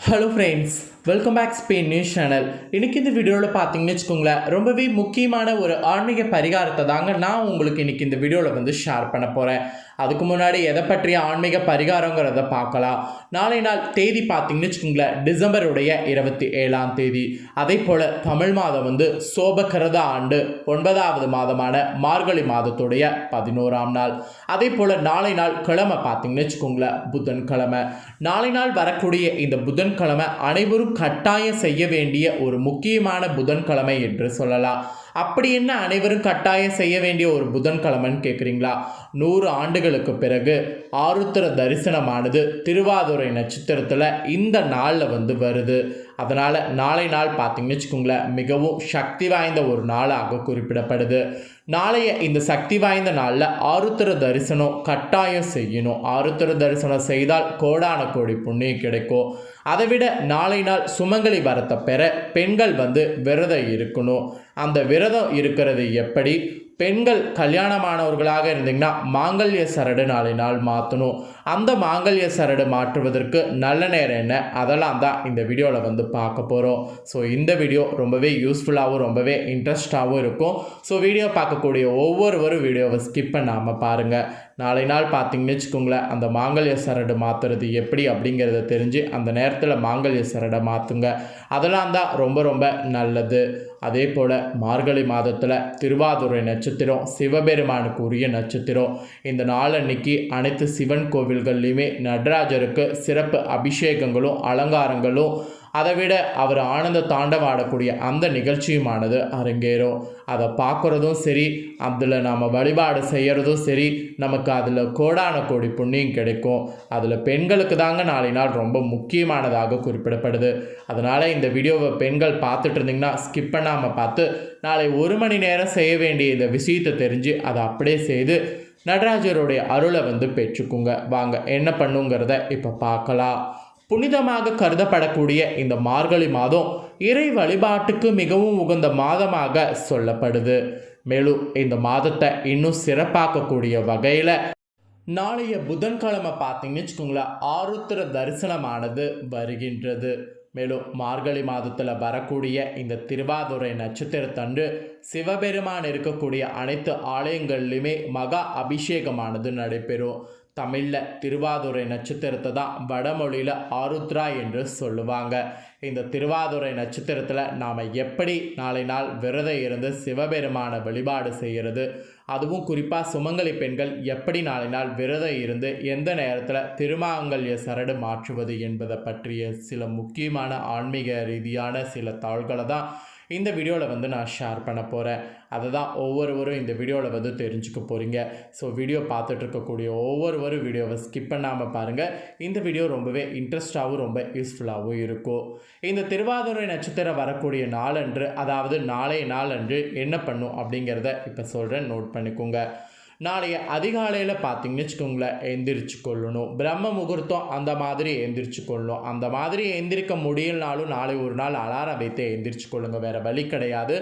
Hello friends welcome back Spain news channel இன்றைக்கி இந்த வீடியோவில் பார்த்தீங்கன்னு வச்சுக்கோங்களேன் ரொம்பவே முக்கியமான ஒரு ஆன்மீக பரிகாரத்தை தாங்க நான் உங்களுக்கு இன்னைக்கு இந்த வீடியோவில் வந்து ஷேர் பண்ண போகிறேன் அதுக்கு முன்னாடி எதை பற்றிய ஆன்மீக பரிகாரங்கிறத பார்க்கலாம். நாளை நாள் தேதி பார்த்தீங்கன்னு வச்சுக்கோங்களேன் டிசம்பருடைய இருபத்தி ஏழாம் தேதி. அதே போல் தமிழ் மாதம் வந்து சோபகிரத ஆண்டு ஒன்பதாவது மாதமான மார்கழி மாதத்துடைய பதினோராம் நாள். அதே போல் நாளை நாள் கிழமை பார்த்தீங்கன்னு வச்சுக்கோங்களேன் புதன்கிழமை. நாளை நாள் வரக்கூடிய இந்த புதன்கிழமை அனைவரும் கட்டாயம் செய்ய வேண்டிய ஒரு முக்கியமான புதன்கிழமை என்று சொல்லலாம். அப்படி என்ன அனைவரும் கட்டாயம் செய்ய வேண்டிய ஒரு புதன்கிழமைன்னு கேட்குறீங்களா நூறு ஆண்டுகளுக்கு பிறகு ஆருத்திர தரிசனமானது திருவாதுரை நட்சத்திரத்தில் இந்த நாளில் வந்து வருது. அதனால் நாளை நாள் பார்த்தீங்கன்னு வச்சுக்கோங்களேன் மிகவும் சக்தி வாய்ந்த ஒரு நாளாக குறிப்பிடப்படுது. நாளைய இந்த சக்தி வாய்ந்த நாளில் ஆருத்திர தரிசனம் கட்டாயம் செய்யணும். ஆருத்திர தரிசனம் செய்தால் கோடான கோடி புண்ணியம் கிடைக்கும். அதை விட நாளை நாள் சுமங்கலி வரத்தை பெற பெண்கள் வந்து விரதம் இருக்கணும். அந்த விரதம் இருக்கிறது எப்படி? பெண்கள் கல்யாணமானவர்களாக இருந்தீங்கன்னா மாங்கல்ய சரடு நாளை நாள் மாற்றணும் அந்த மாங்கல்ய சரடு மாற்றுவதற்கு நல்ல நேரம் என்ன? அதெல்லாம் தான் இந்த வீடியோவில் வந்து பார்க்க போகிறோம் ஸோ இந்த வீடியோ ரொம்பவே யூஸ்ஃபுல்லாகவும் ரொம்பவே இன்ட்ரெஸ்டாகவும் இருக்கும். ஸோ வீடியோ பார்க்கக்கூடிய ஒவ்வொருவரும் வீடியோவை ஸ்கிப் பண்ணாமல் பாருங்கள் நாளை நாள் பார்த்தீங்கன்னு வச்சுக்கோங்களேன் அந்த மாங்கல்ய சரடு மாற்றுறது எப்படி அப்படிங்கிறத தெரிஞ்சு அந்த நேரத்தில் மாங்கல்ய சரடை மாற்றுங்க அதெல்லாம் தான் ரொம்ப ரொம்ப நல்லது. அதே போல் மார்கழி மாதத்தில் திருவாதுரை நட்சத்திரம் சிவபெருமானுக்கு உரிய நட்சத்திரம். இந்த நாள் அன்னைக்கு அனைத்து சிவன் கோவில் கோவில்கள்லையுமே நடராஜருக்கு சிறப்பு அபிஷேகங்களும் அலங்காரங்களும். அதை விட அவர் ஆனந்த தாண்டவம் ஆடக்கூடிய அந்த நிகழ்ச்சியுமானது அரங்கேறும் அதை பார்க்குறதும் சரி அதில் நாம் வழிபாடு செய்கிறதும் சரி நமக்கு அதில் கோடான கோடி புண்ணியம் கிடைக்கும். அதில் பெண்களுக்கு தாங்க நாளை நாள் ரொம்ப முக்கியமானதாக குறிப்பிடப்படுது. அதனால் இந்த வீடியோவை பெண்கள் பார்த்துட்டு இருந்தீங்கன்னா ஸ்கிப் பண்ணாமல் பார்த்து நாளை ஒரு மணி நேரம் செய்ய வேண்டிய இந்த விஷயத்தை தெரிஞ்சு அதை அப்படியே செய்து நடராஜருடைய அருளை வந்து பெற்றுக்குங்க. வாங்க என்ன பண்ணுங்கிறத இப்போ பார்க்கலாம். புனிதமாக கருதப்படக்கூடிய இந்த மார்கழி மாதம் இறை வழிபாட்டுக்கு மிகவும் உகந்த மாதமாக சொல்லப்படுது. மேலும் இந்த மாதத்தை இன்னும் சிறப்பாக்கக்கூடிய வகையில் நாளைய புதன்கிழமை பார்த்தீங்கன்னு வச்சுக்கோங்களேன் ஆருத்திர தரிசனமானது வருகின்றது. மேலும் மார்கழி மாதத்தில் வரக்கூடிய இந்த திருவாதுரை நட்சத்திரத்தன்று சிவபெருமான் இருக்கக்கூடிய அனைத்து ஆலயங்கள்லையுமே மகா அபிஷேகமானது நடைபெறும். தமிழில் திருவாதுரை நட்சத்திரத்தை தான் வடமொழியில் ஆருத்ரா என்று சொல்லுவாங்க. இந்த திருவாதுரை நட்சத்திரத்தில் நாம் எப்படி நாளை நாள் விரதம் இருந்து சிவபெருமான வழிபாடு செய்கிறது அதுவும் குறிப்பாக சுமங்கலி பெண்கள் எப்படி நாளை நாள் விரதம் இருந்து எந்த நேரத்தில் திருமாங்கல்ய சரடு மாற்றுவது என்பதை பற்றிய சில முக்கியமான ஆன்மீக ரீதியான சில தாள்களை தான் இந்த வீடியோவில் வந்து நான் ஷேர் பண்ண போகிறேன் அதை தான் ஒவ்வொருவரும் இந்த வீடியோவில் வந்து தெரிஞ்சுக்க போகிறீங்க ஸோ வீடியோ பார்த்துட்ருக்கக்கூடிய ஒவ்வொருவரும் வீடியோவை ஸ்கிப் பண்ணாமல் பாருங்கள் இந்த வீடியோ ரொம்பவே இன்ட்ரெஸ்டாகவும் ரொம்ப யூஸ்ஃபுல்லாகவும் இருக்கும். இந்த திருவாதிரை நட்சத்திரம் வரக்கூடிய நாளன்று அதாவது நாளைய நாளன்று என்ன பண்ணும் அப்படிங்கிறத இப்போ சொல்கிறேன் நோட் பண்ணிக்கோங்க. நாளைய அதிகாலையில் பார்த்தீங்கன்னு வச்சுக்கோங்களேன் எந்திரிச்சு கொள்ளணும் பிரம்ம முகூர்த்தம் அந்த மாதிரி எந்திரிச்சு கொள்ளணும் அந்த மாதிரி எந்திரிக்க முடியலனாலும் நாளை ஒரு நாள் அலாரம் வைத்து எந்திரிச்சு கொள்ளுங்க வேறு வழி கிடையாது.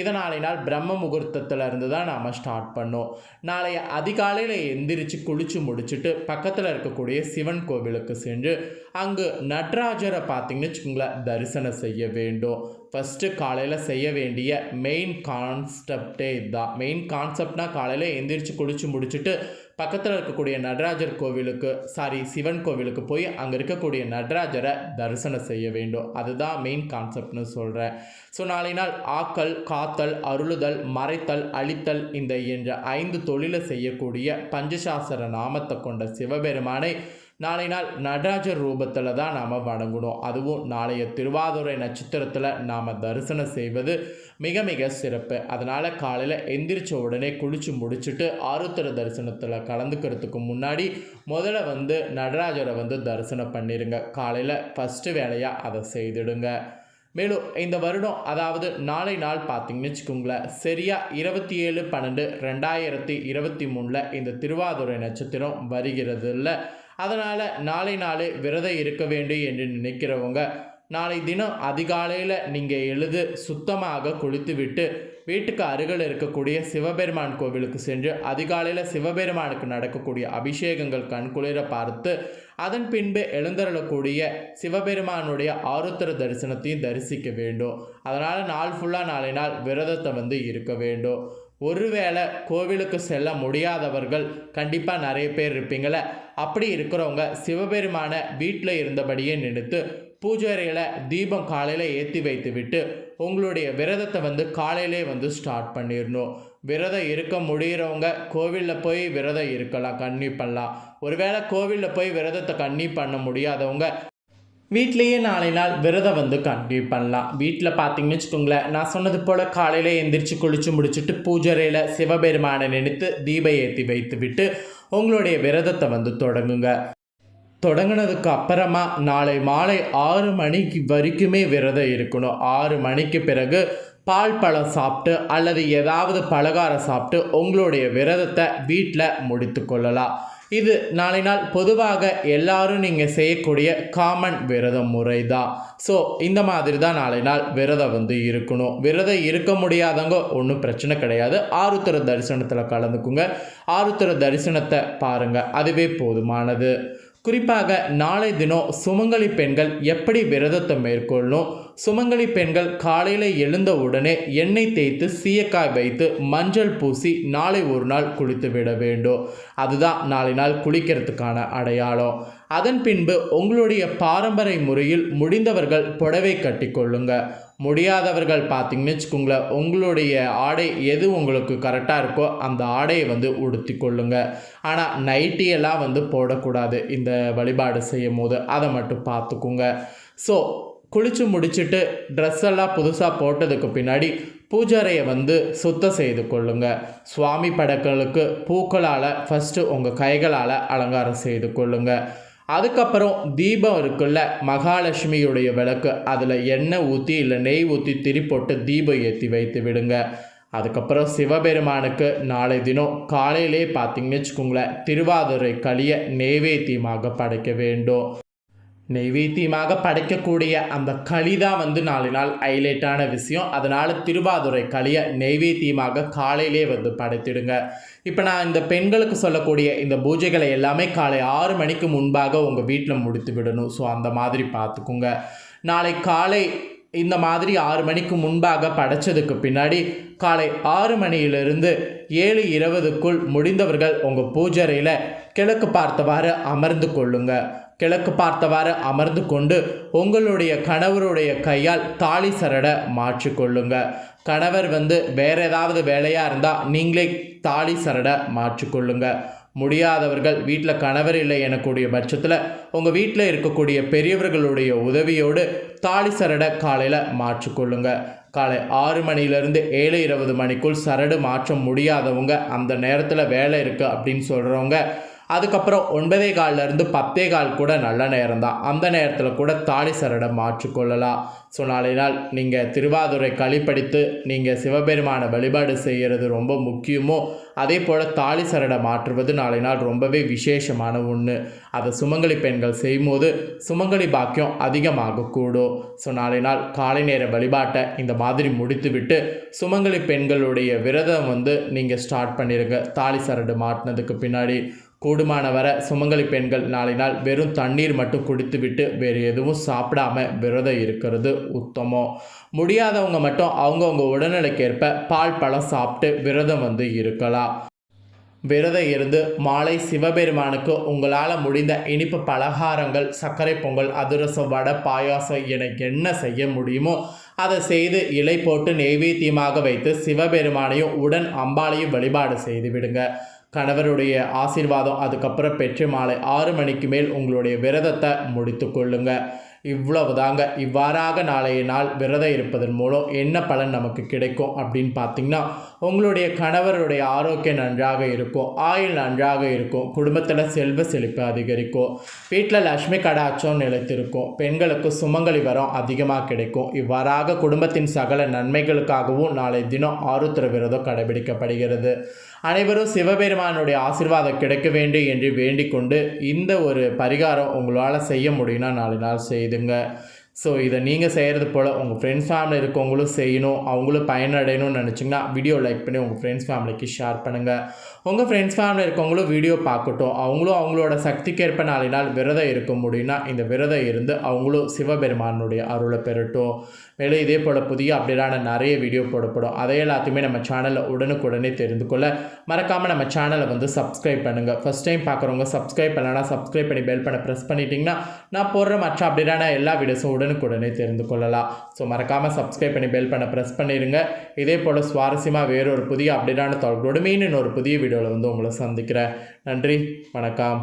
இதை நாளை நாள் பிரம்ம முகூர்த்தத்தில் இருந்து தான் நாம் ஸ்டார்ட் பண்ணோம் நாளைய அதிகாலையில் எந்திரிச்சு குளித்து முடிச்சுட்டு பக்கத்தில் இருக்கக்கூடிய சிவன் கோவிலுக்கு சென்று அங்கு நடராஜரை பார்த்தீங்கன்னு வச்சுக்கோங்களேன் தரிசனம் செய்ய வேண்டும். ஃபஸ்ட்டு காலையில் செய்ய வேண்டிய மெயின் கான்செப்டே இதுதான். மெயின் கான்செப்ட்னா காலையில் எந்திரிச்சு குளித்து முடிச்சுட்டு பக்கத்தில் இருக்கக்கூடிய நடராஜர் கோவிலுக்கு சாரி சிவன் கோவிலுக்கு போய் அங்கே இருக்கக்கூடிய நடராஜரை தரிசனம் செய்ய வேண்டும். அதுதான் மெயின் கான்செப்ட்னு சொல்கிறேன் ஸோ நாளை நாள் ஆக்கல் காத்தல் அருளுதல் மறைத்தல் அழித்தல் இந்த என்ற ஐந்து தொழிலை செய்யக்கூடிய பஞ்சசாசர நாமத்தை கொண்ட சிவபெருமானை நாளை நாள் நடராஜர் ரூபத்தில் தான் நாம் வணங்கணும். அதுவும் நாளைய திருவாதுரை நட்சத்திரத்தில் நாம் தரிசனம் செய்வது மிக மிக சிறப்பு. அதனால் காலையில் எந்திரிச்ச உடனே குளித்து முடிச்சுட்டு ஆருத்திர தரிசனத்தில் கலந்துக்கிறதுக்கு முன்னாடி முதல்ல வந்து நடராஜரை வந்து தரிசனம் பண்ணிடுங்க காலையில் ஃபஸ்ட்டு வேலையாக அதை செய்திடுங்க. மேலும் இந்த வருடம் அதாவது நாளை நாள் பார்த்தீங்கன்னு வச்சுக்கோங்களேன் சரியாக இருபத்தி ஏழு பன்னெண்டு ரெண்டாயிரத்தி இருபத்தி மூணில் இந்த திருவாதுரை நட்சத்திரம் வருகிறது இல்லை அதனால் நாளை நாளே விரதம் இருக்க வேண்டும் என்று நினைக்கிறவங்க நாளை தினம் அதிகாலையில் நீங்கள் எழுது சுத்தமாக குளித்துவிட்டு வீட்டுக்கு அருகில் இருக்கக்கூடிய சிவபெருமான் கோவிலுக்கு சென்று அதிகாலையில் சிவபெருமானுக்கு நடக்கக்கூடிய அபிஷேகங்கள் கண்குளிர பார்த்து அதன் பின்பு எழுந்தருளக்கூடிய சிவபெருமானுடைய ஆருத்திர தரிசனத்தையும் தரிசிக்க வேண்டும். அதனால் நாள் ஃபுல்லாக நாளை நாள் விரதத்தை வந்து இருக்க வேண்டும். ஒருவேளை கோவிலுக்கு செல்ல முடியாதவர்கள் கண்டிப்பாக நிறைய பேர் இருப்பீங்கள அப்படி இருக்கிறவங்க சிவபெருமான வீட்டில் இருந்தபடியே நினைத்து பூஜாரியில் தீபம் காலையில் ஏற்றி வைத்து விட்டு உங்களுடைய விரதத்தை வந்து காலையிலே வந்து ஸ்டார்ட் பண்ணிடணும் விரதம் இருக்க முடிகிறவங்க கோவிலில் போய் விரதம் இருக்கலாம் கன்னி பண்ணலாம். ஒருவேளை கோவிலில் போய் விரதத்தை கன்னி பண்ண முடியாதவங்க வீட்லேயே நாளை நாள் விரதம் வந்து கண்டினியூ பண்ணலாம் வீட்டில் பார்த்தீங்கன்னு வச்சுக்கோங்களேன் நான் சொன்னது போல் காலையில் எந்திரிச்சு குளிச்சு முடிச்சுட்டு பூஜரையில் சிவபெருமானை நினைத்து தீப ஏற்றி வைத்து விட்டு உங்களுடைய விரதத்தை வந்து தொடங்குங்க. தொடங்கினதுக்கு அப்புறமா நாளை மாலை ஆறு மணிக்கு வரைக்குமே விரதம் இருக்கணும். ஆறு மணிக்கு பிறகு பால் பழம் சாப்பிட்டு அல்லது ஏதாவது பலகாரம் சாப்பிட்டு உங்களுடைய விரதத்தை வீட்டில் முடித்து கொள்ளலாம். இது நாளை நாள் பொதுவாக எல்லாரும் நீங்கள் செய்யக்கூடிய காமன் விரத முறை தான் ஸோ இந்த மாதிரி தான் நாளை நாள் விரதம் வந்து இருக்கணும். விரதம் இருக்க முடியாதவங்க ஒன்றும் பிரச்சனை கிடையாது. ஆருத்திர தரிசனத்தில் கலந்துக்குங்க. ஆருத்திர தரிசனத்தை பாருங்கள் அதுவே போதுமானது. குறிப்பாக நாளை தினம் சுமங்கலி பெண்கள் எப்படி விரதத்தை மேற்கொள்ளணும்? சுமங்கலி பெண்கள் காலையில் எழுந்த உடனே எண்ணெய் தேய்த்து சீயக்காய் வைத்து மஞ்சள் பூசி நாளை ஒரு நாள் குளித்து விட வேண்டும். அதுதான் நாளை நாள் குளிக்கிறதுக்கான அடையாளம். அதன் பின்பு உங்களுடைய பாரம்பரிய முறையில் முடிந்தவர்கள் புடவை கட்டிக்கொள்ளுங்க. முடியாதவர்கள் பார்த்தீங்கன்னு வச்சுக்கோங்களேன் உங்களுடைய ஆடை எது உங்களுக்கு கரெக்டாக இருக்கோ அந்த ஆடையை வந்து உடுத்தி கொள்ளுங்க. ஆனால் நைட்டியெல்லாம் வந்து போடக்கூடாது இந்த வழிபாடு செய்யும் போது அதை மட்டும் பார்த்துக்குங்க. ஸோ குளித்து முடிச்சுட்டு ட்ரெஸ் எல்லாம் புதுசாக போட்டதுக்கு பின்னாடி பூஜாரையை வந்து சுத்தம் செய்து கொள்ளுங்க. சுவாமி படங்களுக்கு பூக்களால் ஃபஸ்ட்டு உங்கள் கைகளால் அலங்காரம் செய்து கொள்ளுங்கள் அதுக்கப்புறம் தீபம் இருக்குல்ல மகாலட்சுமியுடைய விளக்கு. அதில் எண்ணெய் ஊற்றி இல்லை நெய் ஊற்றி திரி போட்டு தீபம் ஏற்றி வைத்து விடுங்க. அதுக்கப்புறம் சிவபெருமானுக்கு நாளை தினம் காலையிலே பார்த்தீங்கன்னு வச்சுக்கோங்களேன் திருவாதிரை களியை நெய்வேத்தியமாக படைக்க வேண்டும். நெய்வேத்தியமாக படைக்கக்கூடிய அந்த களி தான் வந்து நாலு நாள் ஹைலைட்டான விஷயம். அதனால் திருவாதுரை களியை நெய்வேத்தியமாக காலையிலே வந்து படைத்திடுங்க. இப்போ நான் இந்த பெண்களுக்கு சொல்லக்கூடிய இந்த பூஜைகளை எல்லாமே காலை ஆறு மணிக்கு முன்பாக உங்கள் வீட்டில் முடித்து விடணும். ஸோ அந்த மாதிரி பார்த்துக்குங்க. நாளை காலை இந்த மாதிரி ஆறு மணிக்கு முன்பாக படைச்சதுக்கு பின்னாடி காலை ஆறு மணியிலிருந்து ஏழு இருபதுக்குள் முடிந்தவர்கள் உங்கள் பூஜரையில் கிழக்கு பார்த்தவாறு அமர்ந்து கொள்ளுங்கள் கிழக்கு பார்த்தவாறு அமர்ந்து கொண்டு உங்களுடைய கணவருடைய கையால் தாலி சரட மாற்றிக்கொள்ளுங்க. கணவர் வந்து வேற ஏதாவது வேலையாக இருந்தால் நீங்களே தாலி சரட மாற்றிக்கொள்ளுங்க. முடியாதவர்கள் வீட்டில் கணவர் இல்லை எனக்கூடிய பட்சத்தில் உங்கள் வீட்டில் இருக்கக்கூடிய பெரியவர்களுடைய உதவியோடு தாலி சரடை காலையில் மாற்றிக்கொள்ளுங்க. காலை ஆறு மணிலேருந்து ஏழு இருபது மணிக்குள் சரடு மாற்ற முடியாதவங்க அந்த நேரத்தில் வேலை இருக்குது அப்படின்னு சொல்கிறவங்க அதுக்கப்புறம் ஒன்பதே கால்லேருந்து பத்தே கால் கூட நல்ல நேரம் தான் அந்த நேரத்தில் கூட தாலி சரடை மாற்றிக்கொள்ளலாம் ஸோ நாளை நாள் நீங்கள் திருவாதுரை களிப்படித்து நீங்கள் சிவபெருமான வழிபாடு செய்கிறது ரொம்ப முக்கியமோ அதே போல் தாலி சரடை மாற்றுவது நாளை நாள் ரொம்பவே விசேஷமான ஒன்று அதை சுமங்கலி பெண்கள் செய்யும்போது சுமங்கலி பாக்கியம் அதிகமாகக்கூடும் ஸோ நாளை நாள் காலை நேர வழிபாட்டை இந்த மாதிரி முடித்துவிட்டு சுமங்கலி பெண்களுடைய விரதம் வந்து நீங்கள் ஸ்டார்ட் பண்ணிடுங்க தாலி சரடு மாட்டினதுக்கு பின்னாடி கூடுமான வர சுமங்கலி பெண்கள் நாளை நாள் வெறும் தண்ணீர் மட்டும் குடித்துவிட்டு வேறு எதுவும் சாப்பிடாம விரதம் இருக்கிறது உத்தமம் முடியாதவங்க மட்டும் அவங்கவுங்க உடல்நிலைக்கேற்ப பால் பழம் சாப்பிட்டு விரதம் வந்து இருக்கலாம். விரதம் இருந்து மாலை சிவபெருமானுக்கு உங்களால் முடிந்த இனிப்பு பலகாரங்கள் சர்க்கரை பொங்கல் அதிரசம் வடை பாயாசம் என என்ன செய்ய முடியுமோ அதை செய்து இலை போட்டு நெய்வேத்தியமாக வைத்து சிவபெருமானையும் உடன் அம்பாளையும் வழிபாடு செய்து விடுங்க. கணவருடைய ஆசீர்வாதம் அதுக்கப்புறம் பெற்று மாலை ஆறு மணிக்கு மேல் உங்களுடைய விரதத்தை முடித்து கொள்ளுங்க. இவ்வளவு தாங்க இவ்வாறாக நாளைய நாள் விரதம் இருப்பதன் மூலம் என்ன பலன் நமக்கு கிடைக்கும் அப்படின்னு பார்த்தீங்கன்னா உங்களுடைய கணவருடைய ஆரோக்கியம் நன்றாக இருக்கும் ஆயுள் நன்றாக இருக்கும் குடும்பத்தில் செல்வ செழிப்பு அதிகரிக்கும் வீட்டில் லக்ஷ்மி கடாட்சம் நிலைத்திருக்கும் பெண்களுக்கு சுமங்கலி வரம் அதிகமாக கிடைக்கும். இவ்வாறாக குடும்பத்தின் சகல நன்மைகளுக்காகவும் நாளை தினம் ஆருத்திர விரதம் கடைபிடிக்கப்படுகிறது. அனைவரும் சிவபெருமானுடைய ஆசிர்வாதம் கிடைக்க வேண்டும் என்று வேண்டிக் கொண்டு இந்த ஒரு பரிகாரம் உங்களால் செய்ய முடியும்னா நாலு நாள் செய்துங்க. ஸோ இதை நீங்கள் செய்கிறது போல் உங்கள் ஃப்ரெண்ட்ஸ் ஃபேமிலி இருக்கவங்களும் செய்யணும் அவங்களும் பயனடையணும்னு நினச்சிங்கன்னா வீடியோ லைக் பண்ணி உங்கள் ஃப்ரெண்ட்ஸ் ஃபேமிலிக்கு ஷேர் பண்ணுங்கள் உங்கள் ஃப்ரெண்ட்ஸ் ஃபேமிலி இருக்கவங்களும் வீடியோ பார்க்கட்டும். அவங்களும் அவங்களோட சக்திக்கேற்ப நாளை நாள் விரதம் இருக்க முடியும்னா இந்த விரதம் இருந்து அவங்களும் சிவபெருமானுடைய அருளை பெறட்டும். மேலும் இதே போல் புதிய அப்டேட்டான நிறைய வீடியோ போடப்படும். அதை எல்லாத்தையுமே நம்ம சேனலில் உடனுக்குடனே தெரிந்து கொள்ள மறக்காமல் நம்ம சேனலை வந்து சப்ஸ்கிரைப் பண்ணுங்கள் ஃபஸ்ட் டைம் பார்க்குறவங்க சப்ஸ்கிரைப் பண்ணலன்னா சப்ஸ்கிரைப் பண்ணி பெல் பண்ண ப்ரெஸ் பண்ணிட்டீங்கன்னா நான் போடுற மற்ற அப்டேட்டான எல்லா வீடியோஸும் உடனுக்குடனே தெரிந்து கொள்ளலாம். ஸோ மறக்காமல் சப்ஸ்கிரைப் பண்ணி பெல் பண்ண ப்ரெஸ் பண்ணிடுங்க. இதே போல் சுவாரஸ்யமாக வேறொரு புதிய அப்டேட்டான தகவலோடு மீன் இன்னொரு புதிய வீடியோவில் வந்து உங்களை சந்திக்கிறேன். நன்றி வணக்கம்.